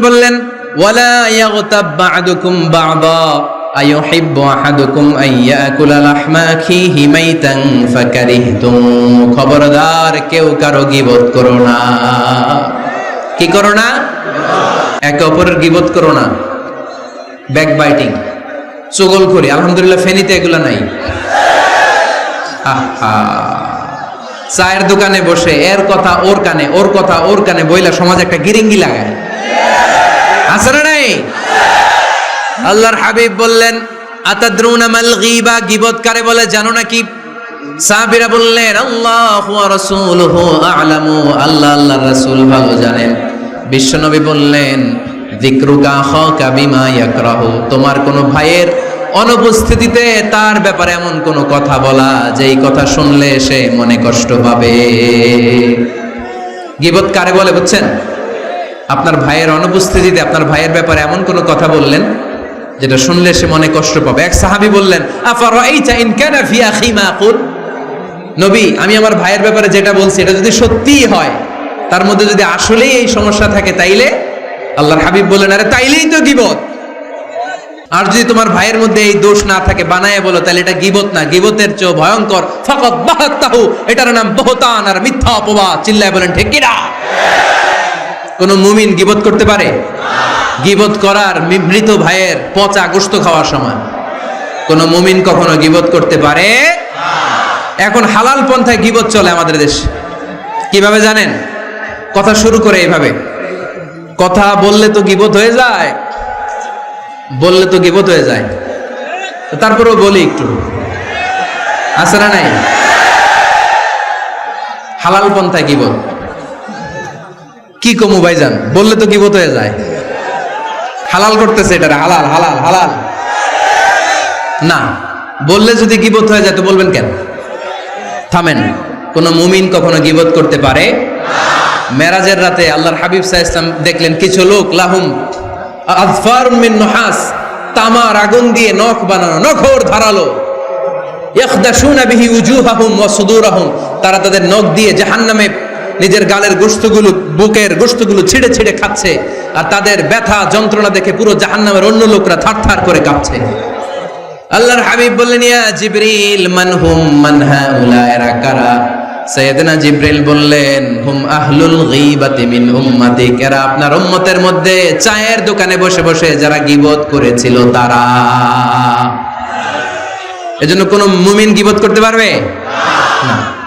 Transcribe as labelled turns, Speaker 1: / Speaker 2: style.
Speaker 1: বললেন খবরদার কেউ কারও গীবত করো না। কি করো না? একে অপরের গীবত করো না। ব্যাক বাইটিং চুগলখড়ি আলহামদুলিল্লাহ, ফেনীতে এগুলা নাই। আহা। চায়ের দোকানে বসে, এর কথা ওর কানে, ওর কথা ওর কানে বইলা সমাজ একটা গিরিঙ্গি লাগায়। আছে না নাই? আল্লাহর হাবিব বললেন কারে বলে, জানো নাকি? বললেন আ'লামু। আল্লাহ জানেন। বিশ্বনবী বললেন তোমার কোন ভাইয়ের অনুপস্থিতিতে তার ব্যাপারে এমন কোন কথা বলা, যেই কথা শুনলে সে মনে কষ্ট পাবে। গিবত কারে বলে বুঝছেন? আপনার ভাইয়ের অনুপস্থিতিতে আপনার ভাইয়ের ব্যাপারে এমন কোন কথা বললেন, যেটা শুনলে সে মনে কষ্ট পাবে। এক সাহাবী বললেন নবী, আমি আমার ভাইয়ের ব্যাপারে যেটা বলছি, এটা যদি সত্যিই হয়, তার মধ্যে যদি আসলেই এই সমস্যা থাকে, তাইলে আল্লাহর হাবিব বললেন, আরে তাইলেই তো গিবত। আর যদি তোমার ভাইয়ের মধ্যে এই দোষ না থাকে, বানায় বলো, তাহলে এটা গিবত না। গিবতের চেয়ে ভয়ঙ্কর। ফাকাত বাহাত্তাহু, এটার নাম বহতান আর মিথ্যা অপবাদ। চিল্লায় বলেন, ঠিক কিনা? কোন মুমিন গিবত করতে পারে? গিবত করার মৃত ভাইয়ের পচা গোস্ত খাওয়ার সময় কোন মুমিন কখনো গিবত করতে পারে? এখন হালাল পন্থায় গিবত চলে আমাদের দেশ। কীভাবে জানেন? কথা শুরু করে এইভাবে। কথা বললে তো গিবত হয়ে যায়। বললে তো গিবত হয়ে যায়। তারপরেও বলি একটু। আছে না নাই? হালাল পন্থায় গিবত। কি কমু ভাইজান? বললে তো গিবত হয়ে যায়। হালাল করতেছে এটা হালাল হালাল হালাল। না, বললে যদি গিবত হয়ে যায় তো বলবেন কেন? থামেন, কোন মুমিন কখনো গিবত করতে পারে মেরাজের রাতে আল্লাহর হাবিব সাহা ইসলাম দেখলেন, কিছু লোক লাহুম তামার আগুন দিয়ে নখ বানানো, নখর ধারালো। ইয়াখদাশুনা বিহি উজুহাহুম ওয়া সুদুরাহুম, তারা তাদের নখ দিয়ে জাহান্নামে নিজের গালের গোশতগুলো, বুকের গোশতগুলো ছিঁড়ে ছিঁড়ে খাচ্ছে, আর তাদের ব্যথা যন্ত্রণা দেখে পুরো জাহান্নামের অন্য লোকরা থারথার করে কাঁপছে। আল্লাহর হাবিব বললেন, ইয়া জিবরিল, মান হুম, মান হাউলা, এরা কারা? সৈয়দনা জিব্রাইল বললেন, হুম আহলুল গীবাতি মিন উম্মতি এরা আপনার উম্মতের মধ্যে চায়ের দোকানে বসে বসে যারা গীবত করেছিল তারা। এজন্য কোন মুমিন গীবত করতে পারবে? না।